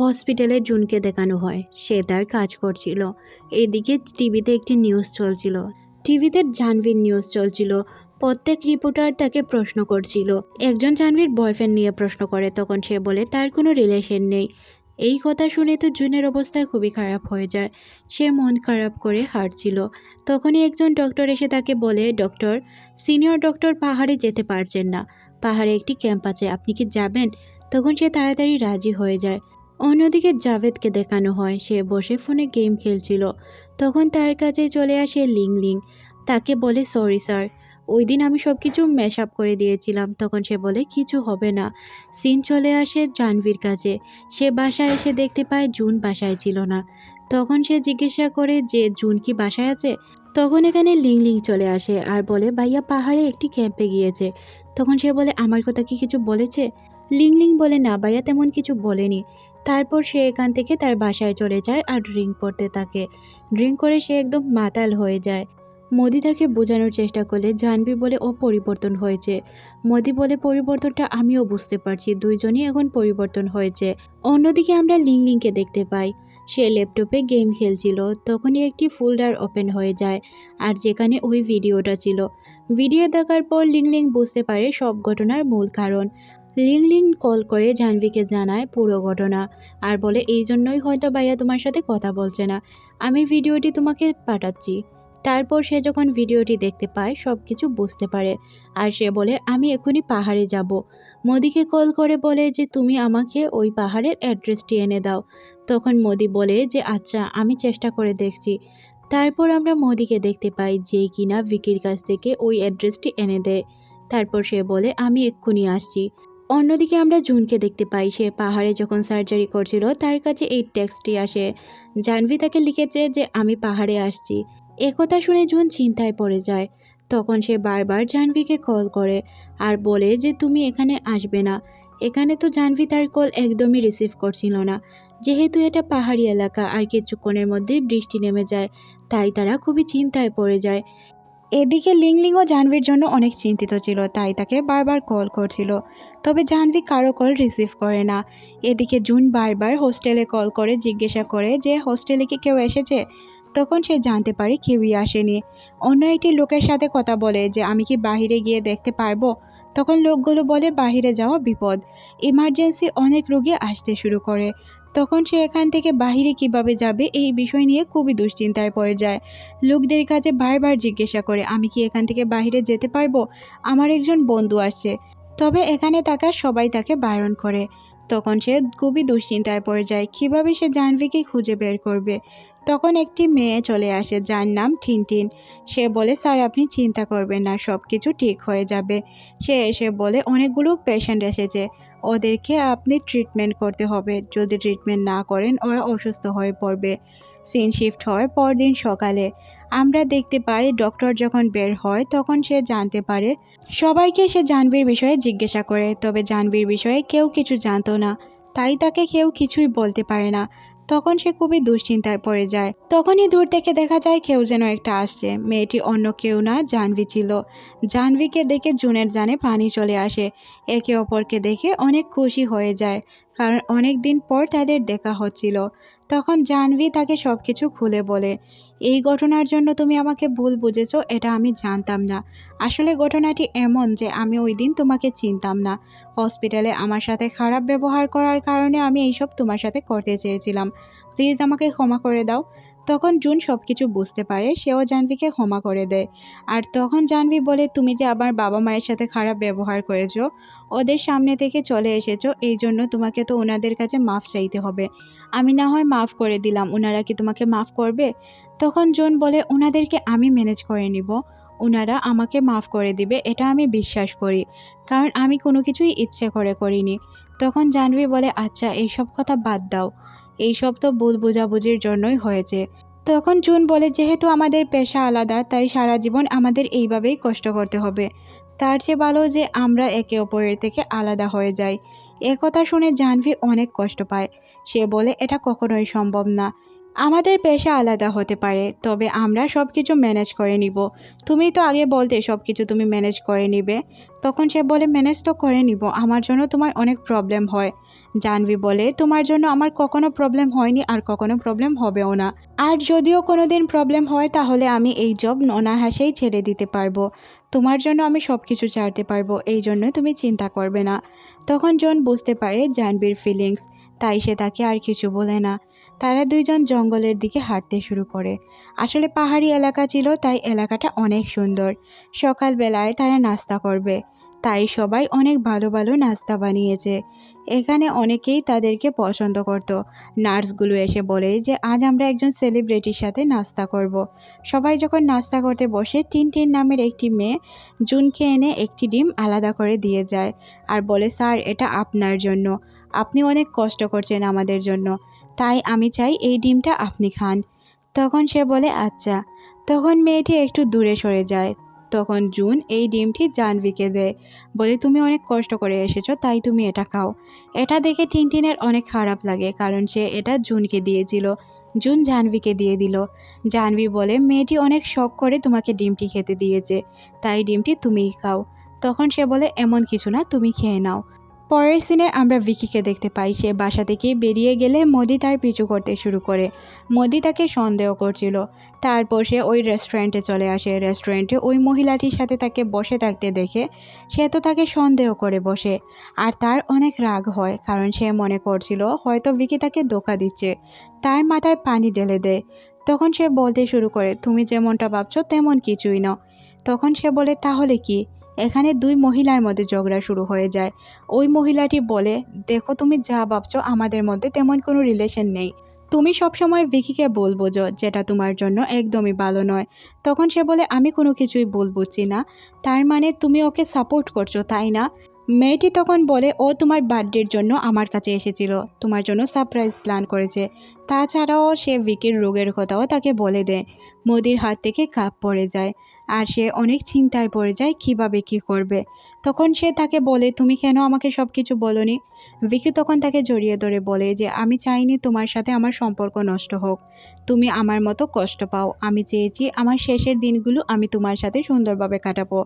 হসপিটালে জুনকে দেখানো হয়। সে তার কাজ করছিল। এদিকে টিভিতে একটি নিউজ চলছিল। টিভিতে জাহ্নবীর নিউজ চলছিল। প্রত্যেক রিপোর্টার তাকে প্রশ্ন করছিল। একজন জাহ্নবীর বয়ফ্রেন্ড নিয়ে প্রশ্ন করে, তখন সে বলে, তার কোনো রিলেশন নেই। এই কথা শুনে তো জুনের অবস্থা খুবই খারাপ হয়ে যায়। সে মন খারাপ করে হাঁটছিল। তখনই একজন ডক্টর এসে তাকে বলে, ডক্টর, সিনিয়র ডক্টর পাহাড়ে যেতে পারছেন না। পাহাড়ে একটি ক্যাম্প আছে, আপনি কি যাবেন? তখন সে তাড়াতাড়ি রাজি হয়ে যায়। অন্যদিকে জাভেদকে দেখানো হয়, সে বসে ফোনে গেম খেলছিল। তখন তার কাছে চলে আসে লিং লিং। তাকে বলে, সরি স্যার, ওই দিন আমি সব কিছু ম্যাশ আপ করে দিয়েছিলাম। তখন সে বলে, কিছু হবে না। সিন চলে আসে জাহ্নবীর কাছে। সে বাসায় এসে দেখতে পায়, জুন বাসায় ছিল না। তখন সে জিজ্ঞাসা করে যে, জুন কি বাসায় আছে? তখন এখানে লিং লিং চলে আসে আর বলে, ভাইয়া পাহাড়ে একটি ক্যাম্পে গিয়েছে। তখন সে বলে, আমার কথা কি কিছু বলেছে? লিং লিং বলে, না ভাইয়া তেমন কিছু বলেনি। তারপর সে এখান থেকে তার বাসায় চলে যায় আর ড্রিঙ্ক করতে থাকে। ড্রিঙ্ক করে সে একদম মাতাল হয়ে যায়। মোদি তাকে বোঝানোর চেষ্টা করলে জানবি বলে ও পরিবর্তন হয়েছে। মোদি বলে, পরিবর্তনটা আমিও বুঝতে পারছি, দুইজনই এখন পরিবর্তন হয়েছে। অন্যদিকে আমরা লিং লিংকে দেখতে পাই। সে ল্যাপটপে গেম খেলছিল, তখনই একটি ফোল্ডার ওপেন হয়ে যায় আর যেখানে ওই ভিডিওটা ছিল। ভিডিও দেখার পর লিং লিং বুঝতে পারে সব ঘটনার মূল কারণ। লিং লিং কল করে জাহ্নবীকে জানায় পুরো ঘটনা। আর বলে, এই জন্যই হয়তো ভাইয়া তোমার সাথে কথা বলছে না। আমি ভিডিওটি তোমাকে পাঠাচ্ছি। তারপর সে যখন ভিডিওটি দেখতে পায় সব কিছু বুঝতে পারে। আর সে বলে, আমি এখনই পাহাড়ে যাব। মোদিকে কল করে বলে যে, তুমি আমাকে ওই পাহাড়ের অ্যাড্রেসটি এনে দাও। তখন মোদি বলে যে আচ্ছা আমি চেষ্টা করে দেখছি। তারপর আমরা মোদিকে দেখতে পাই যে, কিনা ভিকির কাছ থেকে ওই অ্যাড্রেসটি এনে দেয়। তারপর সে বলে, আমি এক্ষুনি আসছি। অন্যদিকে আমরা জুনকে দেখতে পাই, সে পাহাড়ে যখন সার্জারি করছিল, তার কাছে এই টেক্সটটি আসে। জাহ্নবী তাকে লিখেছে যে, আমি পাহাড়ে আসছি। একথা শুনে জুন চিন্তায় পড়ে যায়। তখন সে বারবার জাহ্নবীকে কল করে আর বলে যে, তুমি এখানে আসবে না। এখানে তো জাহ্নবী তার কল একদমই রিসিভ করছিল না। যেহেতু এটা পাহাড়ি এলাকা আর কিছুক্ষণের মধ্যেই বৃষ্টি নেমে যায়, তাই তারা খুবই চিন্তায় পড়ে যায়। এদিকে লিংলিংও জাহ্নবীর জন্য অনেক চিন্তিত ছিল, তাই তাকে বারবার কল করছিল। তবে জাহ্নবী কারও কল রিসিভ করে না। এদিকে জুন বারবার হোস্টেলে কল করে, জিজ্ঞাসা করে যে হোস্টেলে কি কেউ এসেছে? তখন সে জানতে পারে কেউই আসেনি। অন্য একটি লোকের সাথে কথা বলে যে, আমি কি বাহিরে গিয়ে দেখতে পারব? তখন লোকগুলো বলে, বাহিরে যাওয়া বিপদ। ইমার্জেন্সি অনেক রোগী আসতে শুরু করে। তখন সে এখান থেকে বাহিরে কীভাবে যাবে এই বিষয় নিয়ে খুবই দুশ্চিন্তায় পড়ে যায়। লোকদের কাছে বারবার জিজ্ঞাসা করে, আমি কি এখান থেকে বাহিরে যেতে পারব? আমার একজন বন্ধু আসছে। তবে এখানে থাকা সবাই তাকে বারণ করে। তখন সে খুবই দুশ্চিন্তায় পড়ে যায়। কীভাবে সে জাহ্নবীকে খুঁজে বের করবে? তখন একটি মেয়ে চলে আসে, যার নাম টিনটিন। সে বলে, স্যার, আপনি চিন্তা করবেন না সব কিছু ঠিক হয়ে যাবে। সে এসে বলে, অনেকগুলো পেশেন্ট এসেছে। ওদেরকে আপনি ট্রিটমেন্ট করতে হবে। যদি ট্রিটমেন্ট না করেন, ওরা অসুস্থ হয়ে পড়বে। সিন শিফট হয় পরদিন সকালে। আমরা দেখতে পাই ডক্টর যখন বের হয় তখন সে জানতে পারে। সবাইকে সে জানবির বিষয়ে জিজ্ঞাসা করে, তবে জানবির বিষয়ে কেউ কিছু জানতো না। তাই তাকে কেউ কিছুই বলতে পারে না। তখন সে খুবই দুশ্চিন্তায় পড়ে যায়। তখনই দূর থেকে দেখা যায় কেউ যেন একটা আসছে। মেয়েটি অন্য কেউ না, জাহ্নবী ছিল। জাহ্নবীকে দেখে জুনের জানে পানি চলে আসে। একে অপরকে দেখে অনেক খুশি হয়ে যায়, কারণ অনেক দিন পর তাদের দেখা হচ্ছিল। তখন জাহ্নবী তাকে সব কিছু খুলে বলে এই ঘটনার জন্য তুমি আমাকে ভুল বুঝেছ, এটা আমি জানতাম না। আসলে ঘটনাটি এমন যে আমি ওই দিন তোমাকে চিনতাম না। হসপিটালে আমার সাথে খারাপ ব্যবহার করার কারণে আমি এইসব তোমার সাথে করতে চেয়েছিলাম। প্লিজ আমাকে ক্ষমা করে দাও। তখন জুন সব কিছু বুঝতে পারে, সেও জাহ্নবীকে ক্ষমা করে দেয়। আর তখন জাহ্নবী বলে, তুমি যে আমার বাবা মায়ের সাথে খারাপ ব্যবহার করেছ, ওদের সামনে থেকে চলে এসেছ, এই জন্য তোমাকে তো ওনাদের কাছে মাফ চাইতে হবে। আমি না হয় মাফ করে দিলাম, ওনারা কি তোমাকে মাফ করবে? তখন জুন বলে, ওনাদেরকে আমি ম্যানেজ করে নিব। ওনারা আমাকে মাফ করে দিবে, এটা আমি বিশ্বাস করি। কারণ আমি কোনো কিছুই ইচ্ছে করে করিনি। তখন জাহ্নবী বলে আচ্ছা এইসব কথা বাদ দাও। এইসব তো ভুল বোঝাবুঝির জন্যই হয়েছে। তখন চুন বলে, যেহেতু আমাদের পেশা আলাদা, তাই সারা জীবন আমাদের এইভাবেই কষ্ট করতে হবে। তার চেয়ে ভালো যে আমরা একে অপরের থেকে আলাদা হয়ে যাই। একথা শুনে জাহ্নবী অনেক কষ্ট পায়। সে বলে, এটা কখনোই সম্ভব না। আমাদের পেশা আলাদা হতে পারে, তবে আমরা সব কিছু ম্যানেজ করে নিব। তুমি তো আগে বলতে সব কিছু তুমি ম্যানেজ করে নিবে। তখন সে বলে ম্যানেজ তো করে নিব, আমার জন্য তোমার অনেক প্রবলেম হয়। জানবি বলে, তোমার জন্য আমার কখনো প্রবলেম হয়নি আর কখনো প্রবলেম হবেও না। আর যদিও কোনো দিন প্রবলেম হয়, তাহলে আমি এই জব অনাহাসেই ছেড়ে দিতে পারব। তোমার জন্য আমি সব কিছু ছাড়তে পারব, এই জন্য তুমি চিন্তা করবে না। তখন জন বুঝতে পারে জানবির ফিলিংস তাই সে তাকে আর কিছু বলে না। তারা দুইজন জঙ্গলের দিকে হাঁটতে শুরু করে। আসলে পাহাড়ি এলাকা ছিল, তাই এলাকাটা অনেক সুন্দর। সকালবেলায় তারা নাস্তা করবে, তাই সবাই অনেক ভালো ভালো নাস্তা বানিয়েছে। এখানে অনেকেই তাদেরকে পছন্দ করত। নার্সগুলো এসে বলে যে, আজ আমরা একজন সেলিব্রিটির সাথে নাস্তা করব। সবাই যখন নাস্তা করতে বসে টিন টিন নামের একটি মেয়ে জুনকে এনে একটি ডিম আলাদা করে দিয়ে যায়। আর বলে, স্যার, এটা আপনার জন্য। আপনি অনেক কষ্ট করছেন আমাদের জন্য, তাই আমি চাই এই ডিমটা আপনি খান। তখন সে বলে আচ্ছা। তখন মেয়েটি একটু দূরে সরে যায়। তখন জুন এই ডিমটি জাহ্নবীকে দেয়, বলে, তুমি অনেক কষ্ট করে এসেছ, তাই তুমি এটা খাও। এটা দেখে টিনটিনের অনেক খারাপ লাগে, কারণ সে এটা জুনকে দিয়েছিল। জুন জাহ্নবীকে দিয়ে দিল। জাহ্নবী বলে, মেয়েটি অনেক শখ করে তোমাকে ডিমটি খেতে দিয়েছে, তাই ডিমটি তুমিই খাও। তখন সে বলে, এমন কিছু না, তুমি খেয়ে নাও। পরের সিনে আমরা ভিকিকে দেখতে পাই। সে বাসা থেকে বেরিয়ে গেলে মোদি তার পিছু করতে শুরু করে। মোদি তাকে সন্দেহ করছিল। তারপর সে ওই রেস্টুরেন্টে চলে আসে। রেস্টুরেন্টে ওই মহিলাটির সাথে তাকে বসে থাকতে দেখে সে তো তাকে সন্দেহ করে বসে। আর তার অনেক রাগ হয়, কারণ সে মনে করছিল হয়তো ভিকি তাকে ধোকা দিচ্ছে। তার মাথায় পানি ঢেলে দেয়। তখন সে বলতে শুরু করে, তুমি যেমনটা ভাবছ তেমন কিছুই না তখন সে বলে, তাহলে কি? এখানে দুই মহিলার মধ্যে ঝগড়া শুরু হয়ে যায়। ওই মহিলাটি বলে, দেখো তুমি যা ভাবছ, আমাদের মধ্যে তেমন কোনো রিলেশন নেই। তুমি সবসময় ভিকিকে ভুল বোঝো, যেটা তোমার জন্য একদমই ভালো নয়। তখন সে বলে, আমি কোনো কিছুই ভুল বুঝছি না। তার মানে তুমি ওকে সাপোর্ট করছ, তাই না? মেয়েটি তখন বলে, ও তোমার বার্থডের জন্য আমার কাছে এসেছিল। তোমার জন্য সারপ্রাইজ প্ল্যান করেছে। তাছাড়াও সে ভিকির রোগের কথাও তাকে বলে দেয়। মোদির হাত থেকে কাপ পড়ে যায়। আর সে অনেক চিন্তায় পড়ে যায় কীভাবে কি করবে। তখন সে তাকে বলে, তুমি কেন আমাকে সব কিছু বলনি? ভিকি তখন তাকে জড়িয়ে ধরে বলে যে, আমি চাইনি তোমার সাথে আমার সম্পর্ক নষ্ট হোক। তুমি আমার মতো কষ্ট পাও। আমি চেয়েছি আমার শেষের দিনগুলো আমি তোমার সাথে সুন্দরভাবে কাটাবো।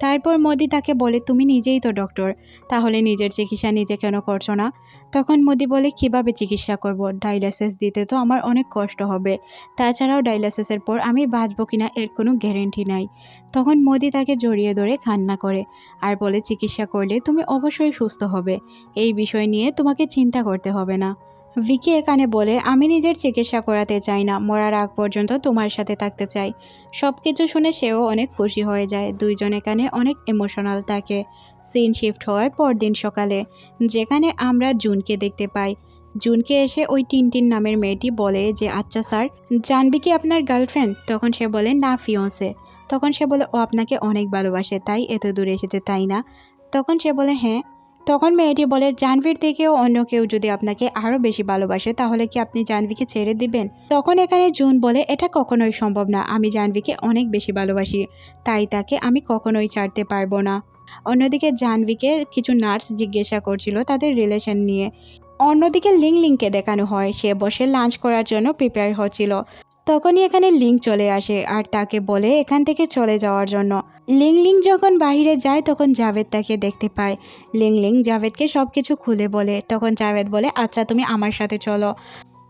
তারপর মোদি তাকে বলে, তুমি নিজেই তো ডক্টর। তাহলে নিজের চিকিৎসা নিজে কেন করছ না? তখন মোদি বলে, কীভাবে চিকিৎসা করব? ডায়ালিসিস দিতে তো আমার অনেক কষ্ট হবে। তাছাড়াও ডায়ালিসিসের পর আমি বাঁচবো কিনা এর কোনো গ্যারেন্টি নাই। তখন মোদি তাকে জড়িয়ে ধরে কান্না করে। আর বলে চিকিৎসা করলে তুমি অবশ্যই সুস্থ হবে। এই বিষয় নিয়ে তোমাকে চিন্তা করতে হবে না। ভিকি এখানে বলে, আমি নিজের চিকিৎসা করাতে চাই না। মরার আগ পর্যন্ত তোমার সাথে থাকতে চাই। সব কিছু শুনে সেও অনেক খুশি হয়ে যায়। দুইজন এখানে অনেক ইমোশনাল থাকে। সিন শিফট হয় পরদিন সকালে, যেখানে আমরা জুনকে দেখতে পাই। জুনকে এসে ওই টিনটিন নামের মেয়েটি বলে যে আচ্ছা স্যার, জানবি কি আপনার গার্লফ্রেন্ড তখন সে বলে, না ফিওসে তখন সে বলে, ও আপনাকে অনেক ভালোবাসে, তাই এত দূরে এসেছে, তাই না? তখন সে বলে হ্যাঁ। তখন মেয়েটি বলে, জাহ্নবীর থেকেও অন্য কেউ যদি আপনাকে আরও বেশি ভালোবাসে, তাহলে কি আপনি জাহ্নবীকে ছেড়ে দিবেন? তখন এখানে জুন বলে, এটা কখনোই সম্ভব না, আমি জাহ্নবীকে অনেক বেশি ভালোবাসি, তাই তাকে আমি কখনোই ছাড়তে পারব না। অন্যদিকে জাহ্নবীকে কিছু নার্স জিজ্ঞাসা করছিল তাদের রিলেশন নিয়ে। অন্যদিকে লিং লিংকে দেখানো হয়, সে বসে লাঞ্চ করার জন্য প্রিপেয়ার হচ্ছিল। তখনই এখানে লিঙ্ক চলে আসে আর তাকে বলে এখান থেকে চলে যাওয়ার জন্য। লিং লিং যখন বাইরে যায়, তখন জাভেদ তাকে দেখতে পায়। লিং লিং জাভেদকে সব কিছু খুলে বলে। তখন জাভেদ বলে আচ্ছা তুমি আমার সাথে চলো।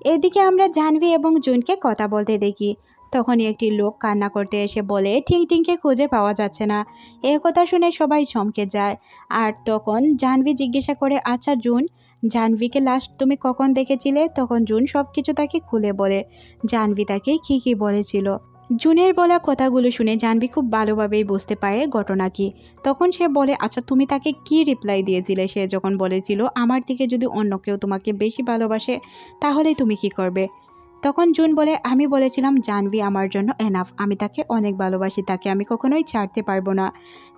এদিকে আমরা জাহ্নবী এবং জুনকে কথা বলতে দেখি। তখনই একটি লোক কান্না করতে এসে বলে ঠিং টিংকে খুঁজে পাওয়া যাচ্ছে না। এ কথা শুনে সবাই চমকে যায়। আর তখন জাহ্নবী জিজ্ঞাসা করে আচ্ছা জুন জাহ্নবীকে লাস্ট তুমি কখন দেখেছিলে? তখন জুন সব কিছু তাকে খুলে বলে। জাহ্নবী তাকে কী কী বলেছিল? জুনের বলা কথাগুলো শুনে জাহ্নবী খুব ভালোভাবেই বুঝতে পারে ঘটনা কি। তখন সে বলে আচ্ছা তুমি তাকে কি রিপ্লাই দিয়েছিলে? সে যখন বলেছিল, আমার থেকে যদি অন্য কেউ তোমাকে বেশি ভালোবাসে, তাহলে তুমি কি করবে? তখন জুন বলে, আমি বলেছিলাম জাহ্নবী আমার জন্য এনাফ আমি তাকে অনেক ভালোবাসি, তাকে আমি কখনোই ছাড়তে পারব না।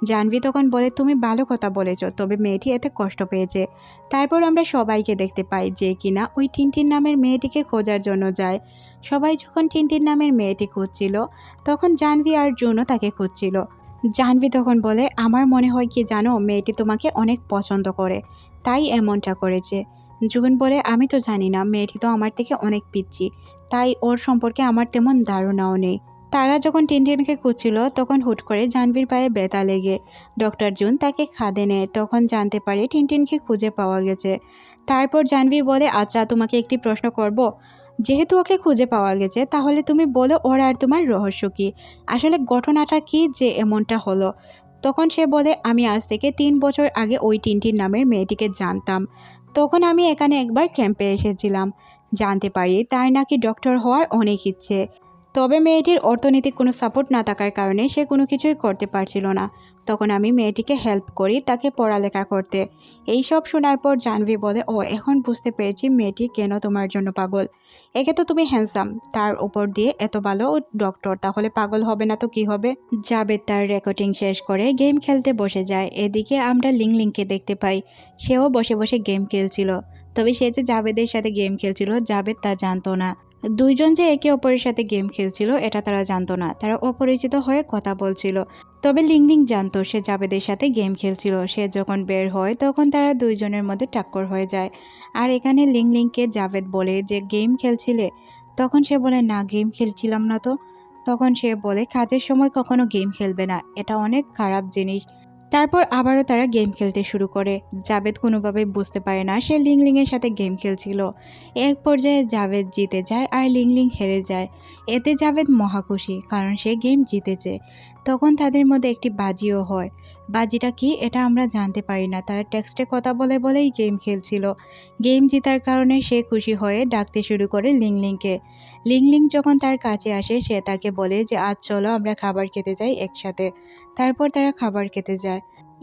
জাহ্নবী তখন বলে, তুমি ভালো কথা বলেছ, তবে মেয়েটি এতে কষ্ট পেয়েছে। তারপর আমরা সবাইকে দেখতে পাই যে কিনা ওই টিনটিন নামের মেয়েটিকে খোঁজার জন্য যায়। সবাই যখন টিনটিন নামের মেয়েটি খুঁজছিল, তখন জাহ্নবী আর জুনও তাকে খুঁজছিল। জাহ্নবী তখন বলে, আমার মনে হয় কি জানো, মেয়েটি তোমাকে অনেক পছন্দ করে, তাই এমনটা করেছে। জুবিন বলে, আমি তো জানি না, মেয়েটি তো আমার থেকে অনেক পিচ্ছি তাই ওর সম্পর্কে আমার তেমন ধারণাও নেই। তারা যখন টিনটিনকে খুঁজছিল, তখন হুট করে জাহ্নবীর পায়ে ব্যথা লেগে ডক্টর জুন তাকে খাদে নেয়। তখন জানতে পারে টিনটিনকে খুঁজে পাওয়া গেছে। তারপর জাহ্নবী বলে আচ্ছা তোমাকে একটি প্রশ্ন করব। যেহেতু ওকে খুঁজে পাওয়া গেছে, তাহলে তুমি বলো, ওর আর তোমার রহস্য কী? আসলে ঘটনাটা কি যে এমনটা হলো? তখন সে বলে, আমি আজ থেকে তিন বছর আগে ওই টিনটিন নামের মেয়েটিকে জানতাম। তখন আমি এখানে একবার ক্যাম্পে এসেছিলাম। জানতে পারি তার নাকি ডক্টর হওয়ার অনেক ইচ্ছে। তবে মেয়েটির অর্থনৈতিক কোনো সাপোর্ট না থাকার কারণে সে কোনো কিছুই করতে পারছিল না। তখন আমি মেয়েটিকে হেল্প করি তাকে পড়ালেখা করতে। এই সব শোনার পর জাহ্নবী বলে, ও, এখন বুঝতে পেরেছি মেয়েটি কেন তোমার জন্য পাগল। একে তো তুমি হ্যান্ডসাম তার উপর দিয়ে এত ভালো ডক্টর তাহলে পাগল হবে না তো কি হবে? জাবেদ তার রেকর্ডিং শেষ করে গেম খেলতে বসে যায়। এদিকে আমরা লিং লিংকে দেখতে পাই। সেও বসে বসে গেম খেলছিল। তবে সে যে জাবেদের সাথে গেম খেলছিল, জাবেদ তা জানতো না। দুইজন যে একে অপরের সাথে গেম খেলছিল, এটা তারা জানতো না। তারা অপরিচিত হয়ে কথা বলছিল। তবে লিংলিং জানতো, সে জাবেদের সাথে গেম খেলছিল। সে যখন বের হয়, তখন তারা দুইজনের মধ্যে টাক্কর হয়ে যায়। আর এখানে লিংলিংকে জাবেদ বলে যে, গেম খেলছিলে? তখন সে বলে, না, গেম খেলছিলাম না তো। তখন সে বলে, কাজের সময় কখনো গেম খেলবে না। এটা অনেক খারাপ জিনিস। তারপর আবারও তারা গেম খেলতে শুরু করে। জাবেদ কোনোভাবে বুঝতে পারে না সে লিংলিংয়ের সাথে গেম খেলছিল। এক পর্যায়ে জাভেদ জিতে যায় আর লিংলিং হেরে যায়। এতে জাভেদ মহাখুশি কারণ সে গেম জিতেছে। তখন তাদের মধ্যে একটি বাজিও হয়। বাজিটা কি, এটা আমরা জানতে পারি না। তারা টেক্সটে কথা বলে বলেই গেম খেলছিল। গেম জেতার কারণে সে খুশি হয়ে ডাকতে শুরু করে লিংলিংকে। লিংলিং যখন তার কাছে আসে, সে তাকে বলে যে, আজ চলো আমরা খাবার খেতে যাই একসাথে। তারপর তারা খাবার খেতে যায়।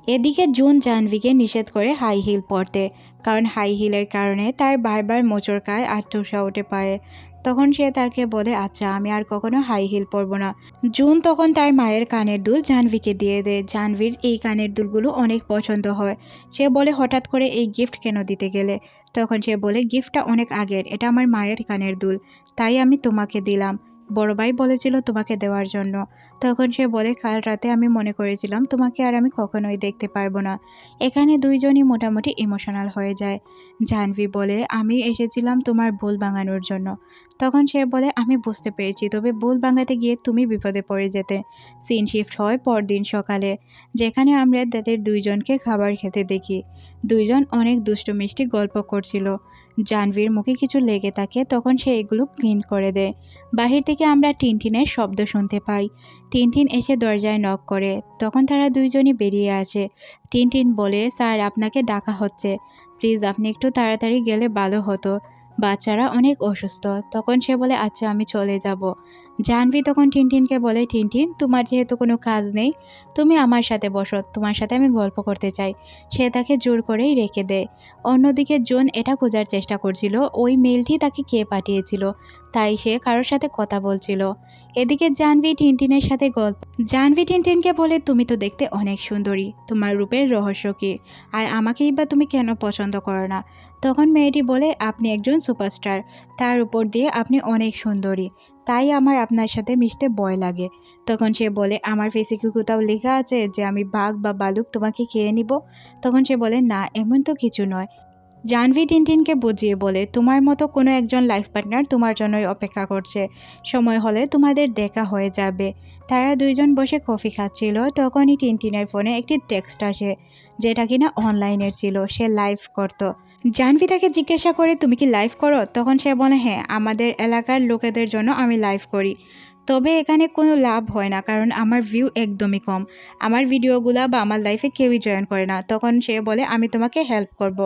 এদিকে জুন জাহ্নবীকে নিষেধ করে হাই হিল পরতে, কারণ হাই হিলের কারণে তার বারবার মোচর খায় আর ঠোসা উঠে পায়ে। তখন সে তাকে বলে আচ্ছা আমি আর কখনো হাই হিল পরবো না। জুন তখন তার মায়ের কানের দুল জাহ্নবীকে দিয়ে দেয়। জাহ্নবীর এই কানের দুলগুলো অনেক পছন্দ হয়। সে বলে, হঠাৎ করে এই গিফট কেন দিতে গেলে? তখন সে বলে গিফটটা অনেক আগের, এটা আমার মায়ের কানের দুল, তাই আমি তোমাকে দিলাম। বড় ভাই বলেছিল তোমাকে দেওয়ার জন্য। তখন সে বলে, কাল রাতে আমি মনে করেছিলাম তোমাকে আর আমি কখনোই দেখতে পারব না। এখানে দুইজনই মোটামুটি ইমোশনাল হয়ে যায়। জাহ্নবী বলে, আমি এসেছিলাম তোমার ভুল ভাঙানোর জন্য। তখন সে বলে, আমি বুঝতে পেরেছি, তবে ভুল ভাঙাতে গিয়ে তুমি বিপদে পড়ে যেতে। সিন শিফট হয় পরদিন সকালে, যেখানে আমরা তাদের দুইজনকে খাবার খেতে দেখি। দুইজন অনেক দুষ্টু মিষ্টি গল্প করছিল। জাহ্নবীর মুখে কিছু লেগে থাকে, তখন সে এগুলো ক্লিন করে দেয়। বাহির থেকে আমরা টিনটিনের শব্দ শুনতে পাই। টিনটিন এসে দরজায় নক করে। তখন তারা দুইজনই বেরিয়ে আসে। টিনটিন বলে, স্যার, আপনাকে ডাকা হচ্ছে। প্লিজ, আপনি একটু তাড়াতাড়ি গেলে ভালো হতো। বাচ্চারা অনেক অসুস্থ। তখন সে বলে আচ্ছা আমি চলে যাব। জাহ্নবী তখন টিনটিনকে বলে, টিনটিন, তোমার যেহেতু কোনো কাজ নেই, তুমি আমার সাথে বসো, তোমার সাথে আমি গল্প করতে চাই। সে তাকে জোর করেই রেখে দেয়। অন্যদিকে জোন এটা খোঁজার চেষ্টা করছিল, ওই মেলটি তাকে কে পাঠিয়েছিল, তাই সে কারোর সাথে কথা বলছিল। এদিকে জাহ্নবী টিনটিনের সাথে গল্প জাহ্নবী টিনটিনকে বলে, তুমি তো দেখতে অনেক সুন্দরী, তোমার রূপের রহস্য কী? আর আমাকেই বা তুমি কেন পছন্দ করো না? তখন মেয়েটি বলে, আপনি একজন সুপারস্টার তার উপর দিয়ে আপনি অনেক সুন্দরী। তাই আমার আপনার সাথে মিশতে ভয় লাগে। তখন সে বলে, আমার ফেসে কি কোথাও লেখা আছে যে আমি বাঘ বা বালুক তোমাকে খেয়ে নিব? তখন সে বলে, না, এমন তো কিছু নয়। জাহ্নবী টিনটিনকে বুঝিয়ে বলে, তোমার মতো কোনো একজন লাইফ পার্টনার তোমার জন্যই অপেক্ষা করছে। সময় হলে তোমাদের দেখা হয়ে যাবে। তারা দুইজন বসে কফি খাচ্ছিল। তখনই টিনটিনের ফোনে একটি টেক্সট আসে, যেটা কিনা অনলাইনের ছিল। সে লাইভ করতো। জাহ্নবী তাকে জিজ্ঞাসা করে, তুমি কি লাইভ করো? তখন সে বলে হ্যাঁ আমাদের এলাকার লোকেদের জন্য আমি লাইভ করি। তবে এখানে কোনো লাভ হয় না, কারণ আমার ভিউ একদমই কম। আমার ভিডিওগুলো বা আমার লাইফে কেউই জয়েন করে না। তখন সে বলে, আমি তোমাকে হেল্প করব।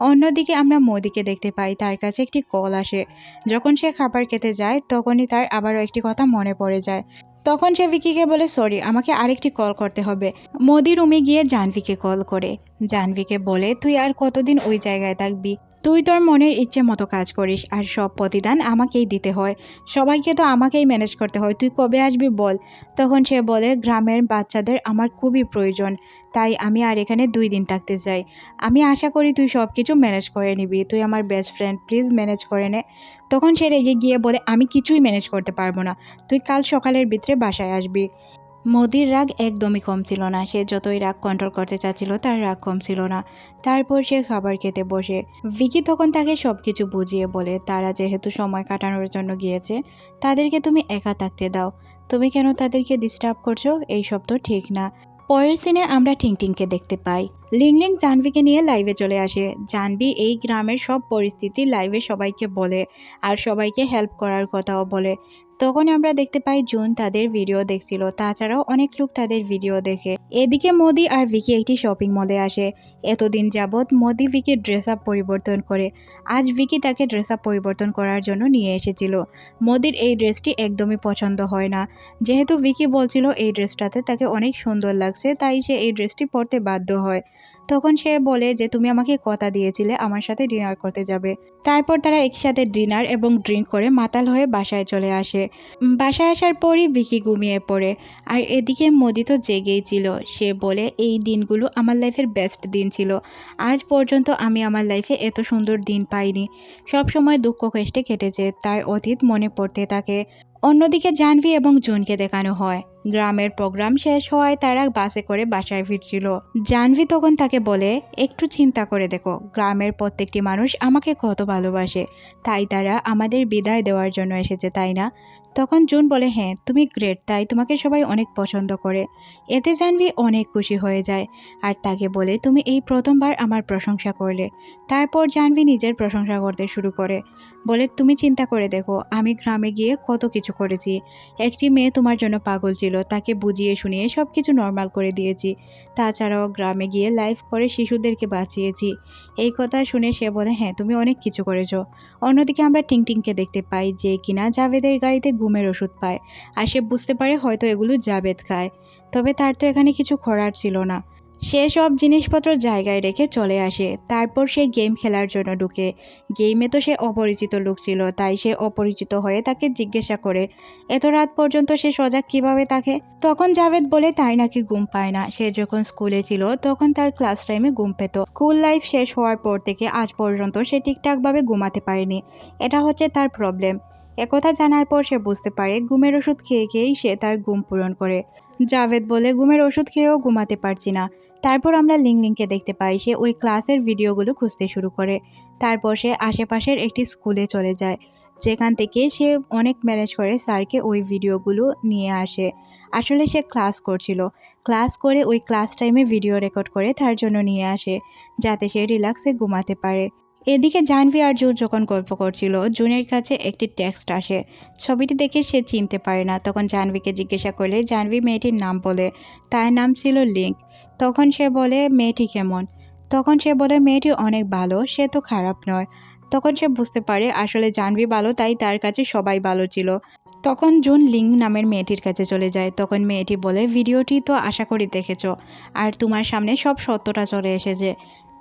অন্যদিকে আমরা মোদিকে দেখতে পাই, তার কাছে একটি কল আসে। যখন সে খাবার খেতে যায়, তখনই তার আবারও একটি কথা মনে পড়ে যায়। তখন সে ভিকিকে বলে, সরি, আমাকে আরেকটি কল করতে হবে। মোদি রুমে গিয়ে জাহ্নবীকে কল করে। জাহ্নবীকে বলে, তুই আর কতদিন ওই জায়গায় থাকবি? তুই তোর মনের ইচ্ছে মতো কাজ করিস আর সব প্রতিদান আমাকেই দিতে হয়। সবাইকে তো আমাকেই ম্যানেজ করতে হয়। তুই কবে আসবি বল। তখন সে বলে, গ্রামের বাচ্চাদের আমার খুবই প্রয়োজন। তাই আমি আর এখানে দুই দিন থাকতে চাই। আমি আশা করি তুই সব কিছু ম্যানেজ করে নিবি। তুই আমার বেস্ট ফ্রেন্ড প্লিজ ম্যানেজ করে নে। তখন সে রেগে গিয়ে বলে, আমি কিছুই ম্যানেজ করতে পারব না। তুই কাল সকালের ভিতরে বাসায় আসবি। মোদির রাগ একদমই কম ছিল না। সে যতই রাগ কন্ট্রোল করতে চাচ্ছিল, তার রাগ কম ছিল না। তারপর সে খাবার খেতে বসে। ভিকি তখন তাকে সব কিছু বুঝিয়ে বলে, তারা যেহেতু সময় কাটানোর জন্য গিয়েছে, তাদেরকে তুমি একা থাকতে দাও। তুমি কেন তাদেরকে ডিস্টার্ব করছ? এইসব তো ঠিক না। পরের সিনে আমরা টিংটিংকে দেখতে পাই। লিংলিং জাহ্নবীকে নিয়ে লাইভে চলে আসে। জাহ্নবী এই গ্রামের সব পরিস্থিতি লাইভে সবাইকে বলে আর সবাইকে হেল্প করার কথাও বলে। তখন আমরা দেখতে পাই জুন তাদের ভিডিও দেখছিল। তাছাড়াও অনেক লোক তাদের ভিডিও দেখে। এদিকে মোদি আর ভিকি একটি শপিং মলে আসে। এতদিন যাবৎ মোদি ভিকি ড্রেস আপ পরিবর্তন করে। আজ ভিকি তাকে ড্রেস আপ পরিবর্তন করার জন্য নিয়ে এসেছিল। মোদির এই ড্রেসটি একদমই পছন্দ হয় না। যেহেতু ভিকি বলছিল এই ড্রেসটাতে তাকে অনেক সুন্দর লাগছে, তাই সে এই ড্রেসটি পরতে বাধ্য হয়। তখন সে বলে যে, তুমি আমাকে কথা দিয়েছিলে, আমার সাথে ডিনার করতে যাবে। তারপর তারা একসাথে ডিনার এবং ড্রিঙ্ক করে মাতাল হয়ে বাসায় চলে আসে। বাসায় আসার পরই ভিকি ঘুমিয়ে পড়ে। আর এদিকে মোদি তো জেগেই ছিল। সে বলে, এই দিনগুলো আমার লাইফের বেস্ট দিন ছিল। আজ পর্যন্ত আমি আমার লাইফে এত সুন্দর দিন পাইনি। সব সময় দুঃখ কষ্টে কেটেছে, তার অতীত মনে পড়তে থাকে। অন্যদিকে জাহ্নবী এবং জুনকে দেখানো হয়। গ্রামের প্রোগ্রাম শেষ হওয়ায় তারা বাসে করে বাসায় ফিরছিল। জাহ্নবী তখন তাকে বলে, একটু চিন্তা করে দেখো, গ্রামের প্রত্যেকটি মানুষ আমাকে কত ভালোবাসে। তাই তারা আমাদের বিদায় দেওয়ার জন্য এসেছে, তাই না? তখন জুন বলে হ্যাঁ তুমি গ্রেট তাই তোমাকে সবাই অনেক পছন্দ করে। এতে জাহ্নবী অনেক খুশি হয়ে যায় আর তাকে বলে, তুমি এই প্রথমবার আমার প্রশংসা করলে। তারপর জাহ্নবী নিজের প্রশংসা করতে শুরু করে। বলে, তুমি চিন্তা করে দেখো, আমি গ্রামে গিয়ে কত কিছু করেছি। একটি মেয়ে তোমার জন্য পাগল ছিল তাকে বুঝিয়ে শুনিয়ে সব কিছু নর্মাল করে দিয়েছি। তাছাড়াও গ্রামে গিয়ে লাইফ করে শিশুদেরকে বাঁচিয়েছি। এই কথা শুনে সে বলে হ্যাঁ তুমি অনেক কিছু করেছ। অন্যদিকে আমরা টিংটিংকে দেখতে পাই যে কিনা জাভেদের গাড়িতে ঘুমের ওষুধ পায়। আর সে বুঝতে পারে হয়তো এগুলো জাভেদ খায়। তবে তার তো এখানে কিছু খরার ছিল না। সে সব জিনিসপত্র জায়গায় রেখে চলে আসে। তারপর সে গেম খেলার জন্য ঢুকে। গেমে তো সে অপরিচিত লোক ছিল, তাই সে অপরিচিত হয়ে তাকে জিজ্ঞাসা করে, এত রাত পর্যন্ত সে সজাগ কীভাবে থাকে? তখন জাভেদ বলে, তাই নাকি ঘুম পায় না। সে যখন স্কুলে ছিল, তখন তার ক্লাস টাইমে ঘুম পেত। স্কুল লাইফ শেষ হওয়ার পর থেকে আজ পর্যন্ত সে ঠিকঠাকভাবে ঘুমাতে পারেনি। এটা হচ্ছে তার প্রবলেম একথা জানার পর সে বুঝতে পারে ঘুমের ওষুধ খেয়ে খেয়েই সে তার ঘুম পূরণ করে। জাভেদ বলে, ঘুমের ওষুধ খেয়েও ঘুমাতে পারছি না। তারপর আমরা লিংলিংকে দেখতে পাই, সে ওই ক্লাসের ভিডিওগুলো খুঁজতে শুরু করে। তারপর সে আশেপাশের একটি স্কুলে চলে যায়, যেখান থেকে সে অনেক ম্যানেজ করে স্যারকে ওই ভিডিওগুলো নিয়ে আসে। আসলে সে ক্লাস করছিল। ক্লাস করে ওই ক্লাস টাইমে ভিডিও রেকর্ড করে তার জন্য নিয়ে আসে, যাতে সে রিল্যাক্সে ঘুমাতে পারে। এদিকে জাহ্নবী আর জুন যখন গল্প করছিল, জুনের কাছে একটি টেক্সট আসে। ছবিটি দেখে সে চিনতে পারে না। তখন জাহ্নবীকে জিজ্ঞাসা করলে, জাহ্নবী, মেয়েটির নাম বলে। তার নাম ছিল লিঙ্ক। তখন সে বলে, মেয়েটি কেমন? তখন সে বলে, মেয়েটি অনেক ভালো, সে তো খারাপ নয়। তখন সে বুঝতে পারে, আসলে জাহ্নবী ভালো, তাই তার কাছে সবাই ভালো ছিল। তখন জুন লিং নামের মেয়েটির কাছে চলে যায়। তখন মেয়েটি বলে, ভিডিওটি তো আশা করি দেখেছ, আর তোমার সামনে সব সত্যটা চলে এসেছে।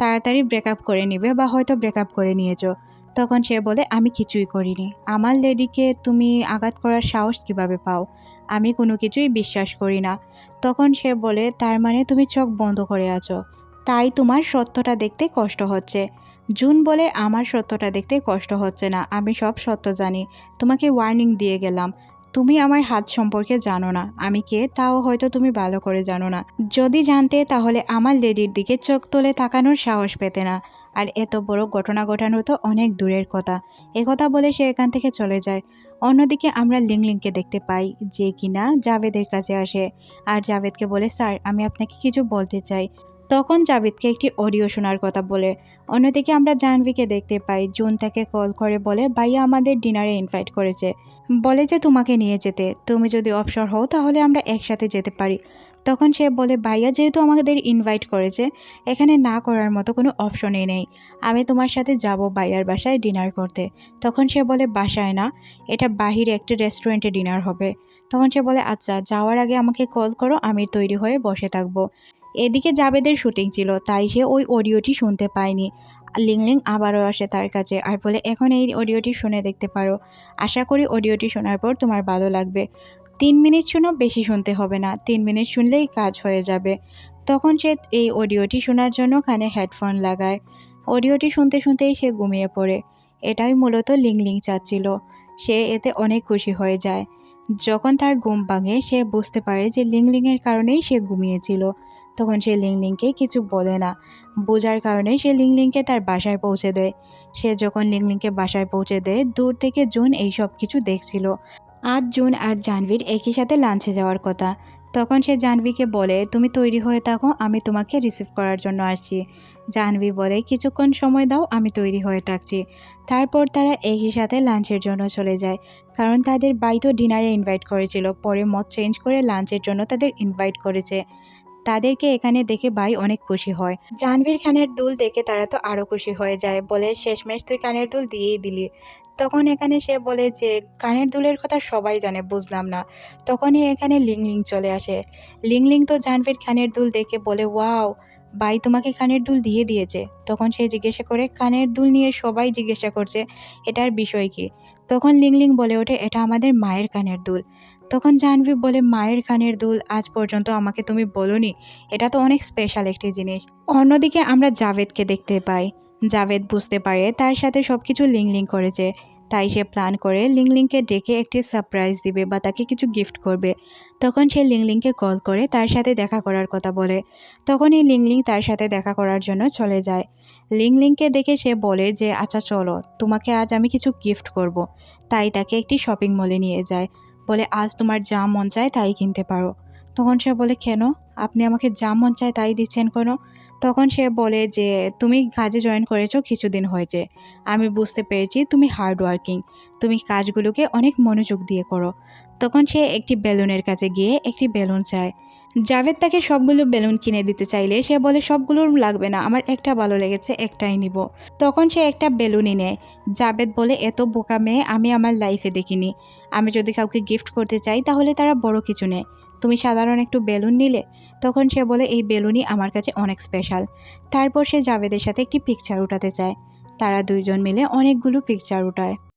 তাড়াতাড়ি ব্রেকআপ করে নিবে বা হয়তো ব্রেকআপ করে নিয়েছো। তখন সে বলে, আমি কিছুই করিনি। আমার লেডিকে তুমি আঘাত করার সাহস কীভাবে পাও? আমি কোনো কিছুই বিশ্বাস করি না। তখন সে বলে, তার মানে তুমি চোখ বন্ধ করে আছো। তাই তোমার সত্যটা দেখতে কষ্ট হচ্ছে। জুন বলে, আমার সত্যটা দেখতে কষ্ট হচ্ছে না। আমি সব সত্য জানি। তোমাকে ওয়ার্নিং দিয়ে গেলাম। তুমি আমার হাত সম্পর্কে জানো না। আমি কে? তাও হয়তো তুমি ভালো করে জানো না। যদি জানতে, তাহলে আমার লেডির দিকে চোখ তুলে তাকানোর সাহস পেতে না। আর এত বড় ঘটনা ঘটানো তো অনেক দূরের কথা। একথা বলে সে এখান থেকে চলে যায়। অন্যদিকে আমরা লিংলিংকে দেখতে পাই যে কিনা জাভেদের কাছে আসে। আর জাভেদকে বলে, স্যার, আমি আপনাকে কিছু বলতে চাই। তখন জাভেদকে একটি অডিও শোনার কথা বলে, অন্যদিকে আমরা জাহ্নবীকে দেখতে পাই, জুন তাকে কল করে বলে, ভাইয়া আমাদের ডিনারে ইনভাইট করেছে। বলে যে, তোমাকে নিয়ে যেতে। তুমি যদি অবসর হও, তাহলে আমরা একসাথে যেতে পারি। তখন সে বলে, ভাইয়া, যেহেতু আমাদের ইনভাইট করেছে, এখানে না করার মতো কোনো অপশনই নেই। আমি তোমার সাথে যাব ভাইয়ার বাসায় ডিনার করতে। তখন সে বলে, বাসায় না, এটা বাহিরে একটি রেস্টুরেন্টে ডিনার হবে। তখন সে বলে আচ্ছা যাওয়ার আগে আমাকে কল করো, আমি তৈরি হয়ে বসে থাকব। এদিকে জাবেদের শুটিং ছিল, তাই সে ওই অডিওটি শুনতে পায়নি। লিংলিং আবারও আসে তার কাছে, আর বলে, এখন এই অডিওটি শুনে দেখতে পারো। আশা করি অডিওটি শোনার পর তোমার ভালো লাগবে। তিন মিনিট শুনো, বেশি শুনতে হবে না। তিন মিনিট শুনলেই কাজ হয়ে যাবে। তখন সে এই অডিওটি শোনার জন্য কানে হেডফোন লাগায়। অডিওটি শুনতে শুনতেই সে ঘুমিয়ে পড়ে। এটাই মূলত লিংলিং চাচ্ছিল। সে এতে অনেক খুশি হয়ে যায়। যখন তার ঘুম ভাঙে, সে বুঝতে পারে যে লিংলিংয়ের কারণেই সে ঘুমিয়েছিল। তখন সে লিংলিংকে কিছু বলে না। বোঝার কারণে সে লিংলিংকে তার বাসায় পৌঁছে দেয়। সে যখন লিংলিংকে বাসায় পৌঁছে দেয়, দূর থেকে জুন এই সব কিছু দেখছিল। আজ জুন আর জাহ্নবীর একই সাথে লাঞ্চে যাওয়ার কথা। তখন সে জাহ্নবীকে বলে, তুমি তৈরি হয়ে থাকো, আমি তোমাকে রিসিভ করার জন্য আসছি। জাহ্নবী বলে, কিছুক্ষণ সময় দাও, আমি তৈরি হয়ে থাকছি। তারপর তারা একই সাথে লাঞ্চের জন্য চলে যায়। কারণ তাদের বাই তো ডিনারে ইনভাইট করেছিল, পরে মত চেঞ্জ করে লাঞ্চের জন্য তাদের ইনভাইট করেছে। তাদেরকে এখানে দেখে ভাই অনেক খুশি হয়। জাহানভীর খানের দুল দেখে তারা তো আরও খুশি হয়ে যায়, বলে, শেষমেশ তুই কানের দুল দিয়েই দিলি। তখন এখানে সে বলে যে, কানের দুলের কথা সবাই জানে, বুঝলাম না। তখনই এখানে লিংলিং চলে আসে। লিংলিং তো জাহানভীর খানের দুল দেখে বলে, ওয়াও। ভাই তোমাকে কানের দুল দিয়ে দিয়েছে। তখন সে জিজ্ঞাসা করে, কানের দুল নিয়ে সবাই জিজ্ঞাসা করছে, এটার বিষয় কি? তখন লিংলিং বলে ওঠে, এটা আমাদের মায়ের কানের দুল। তখন জাহ্নবী বলে, মায়ের কানের দুল, আজ পর্যন্ত আমাকে তুমি বলনি। এটা তো অনেক স্পেশাল একটি জিনিস। অন্যদিকে আমরা জাভেদকে দেখতে পাই। জাভেদ বুঝতে পারে, তার সাথে সব কিছু লিংলিং করেছে। তাই সে প্ল্যান করে লিংলিংকে ডেকে একটি সারপ্রাইজ দিবে বা তাকে কিছু গিফট করবে। তখন সে লিংলিংকে কল করে তার সাথে দেখা করার কথা বলে। তখনই লিংলিং তার সাথে দেখা করার জন্য চলে যায়। লিংলিংকে দেখে সে বলে যে আচ্ছা চলো, তোমাকে আজ আমি কিছু গিফট করব। তাই তাকে একটি শপিং মলে নিয়ে যায়। বলে, আজ তোমার যা মন চায় তাই কিনতে পারো। তখন সে বলে, কেন? আপনি আমাকে যা মন চায় তাই দিচ্ছেন কেন? তখন সে বলে যে, তুমি কাজে জয়েন করেছ কিছুদিন হয়েছে। আমি বুঝতে পেরেছি তুমি হার্ড ওয়ার্কিং তুমি কাজগুলোকে অনেক মনোযোগ দিয়ে করো। তখন সে একটি বেলুনের কাছে গিয়ে একটি বেলুন চায়। জাভেদ তাকে সবগুলো বেলুন কিনে দিতে চাইলে সে বলে, সবগুলোর লাগবে না, আমার একটা ভালো লেগেছে, একটাই নিব। তখন সে একটা বেলুনই নেয় জাভেদ বলে, এত বোকা মেয়ে, আমি আমার লাইফে দেখিনি। আমি যদি কাউকে গিফট করতে চাই, তাহলে তারা বড় কিছু নেয়। তুমি সাধারণ একটু বেলুন নিলে? তখন সে বলে, এই বেলুনই আমার কাছে অনেক স্পেশাল তারপর সে জাভেদের সাথে একটি পিকচার উঠাতে চায়। তারা দুইজন মিলে অনেকগুলো পিকচার উঠায়।